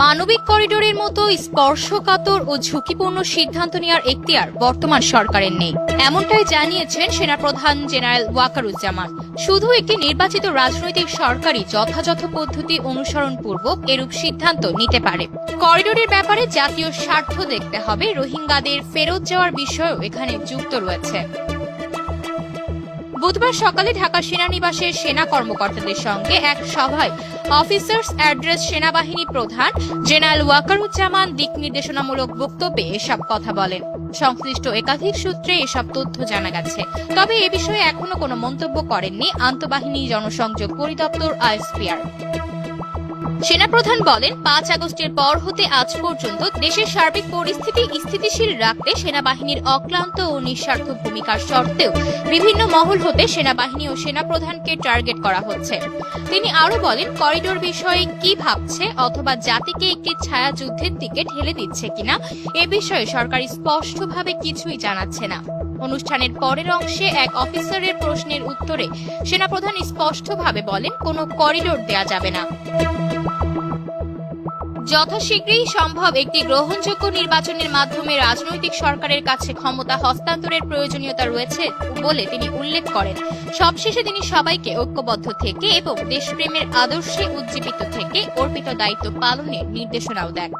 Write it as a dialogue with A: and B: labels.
A: মানবিক করিডোরের মতো স্পর্শকাতর ও ঝুঁকিপূর্ণ সিদ্ধান্ত নেওয়ার এখতিয়ার বর্তমান সরকারের নেই। এমনটাই জানিয়েছেন সেনাপ্রধান জেনারেল ওয়াকারুজ্জামান। শুধু একটি নির্বাচিত রাজনৈতিক সরকারই যথাযথ পদ্ধতি অনুসরণ পূর্বক এরূপ সিদ্ধান্ত নিতে পারে। করিডোরের ব্যাপারে জাতীয় স্বার্থ দেখতে হবে। রোহিঙ্গাদের ফেরত যাওয়ার বিষয়ও এখানে যুক্ত রয়েছে। বুধবার সকালে ঢাকা সেনানিবাসের সেনা কর্মকর্তাদের সঙ্গে এক সভায় অফিসার্স অ্যাড্রেস সেনাবাহিনী প্রধান জেনারেল ওয়াকারুজ্জামান দিক নির্দেশনামূলক বক্তব্যে এসব কথা বলেন। সংশ্লিষ্ট একাধিক সূত্রে এসব তথ্য জানা গেছে। তবে এ বিষয়ে এখনও কোনো মন্তব্য করেননি আন্তঃবাহিনী জনসংযোগ পরিদপ্তর আইএসপিআর। সেনাপ্রধান বলেন, পাঁচ আগস্টের পর হতে আজ পর্যন্ত দেশের সার্বিক পরিস্থিতি স্থিতিশীল রাখতে সেনাবাহিনীর অক্লান্ত ও নিঃস্বার্থ ভূমিকার সত্ত্বেও বিভিন্ন মহল হতে সেনাবাহিনী ও সেনাপ্রধানকে টার্গেট করা হচ্ছে। তিনি আরও বলেন, করিডোর বিষয়ে কি ভাবছে অথবা জাতিকে একটি ছায়া যুদ্ধের দিকে ঠেলে দিচ্ছে কিনা, এ বিষয়ে সরকার স্পষ্টভাবে কিছুই জানাচ্ছে না। অনুষ্ঠানের পরের অংশে এক অফিসারের প্রশ্নের উত্তরে সেনাপ্রধান স্পষ্টভাবে বলেন, কোনো করিডোর দেয়া যাবে না। যথাশীঘ্রই সম্ভব একটি গ্রহণযোগ্য নির্বাচনের মাধ্যমে রাজনৈতিক সরকারের কাছে ক্ষমতা হস্তান্তরের প্রয়োজনীয়তা রয়েছে বলে তিনি উল্লেখ করেন। সবশেষে তিনি সবাইকে ঐক্যবদ্ধ থেকে এবং দেশপ্রেমের আদর্শে উজ্জীবিত থেকে অর্পিত দায়িত্ব পালনের নির্দেশনাও দেন।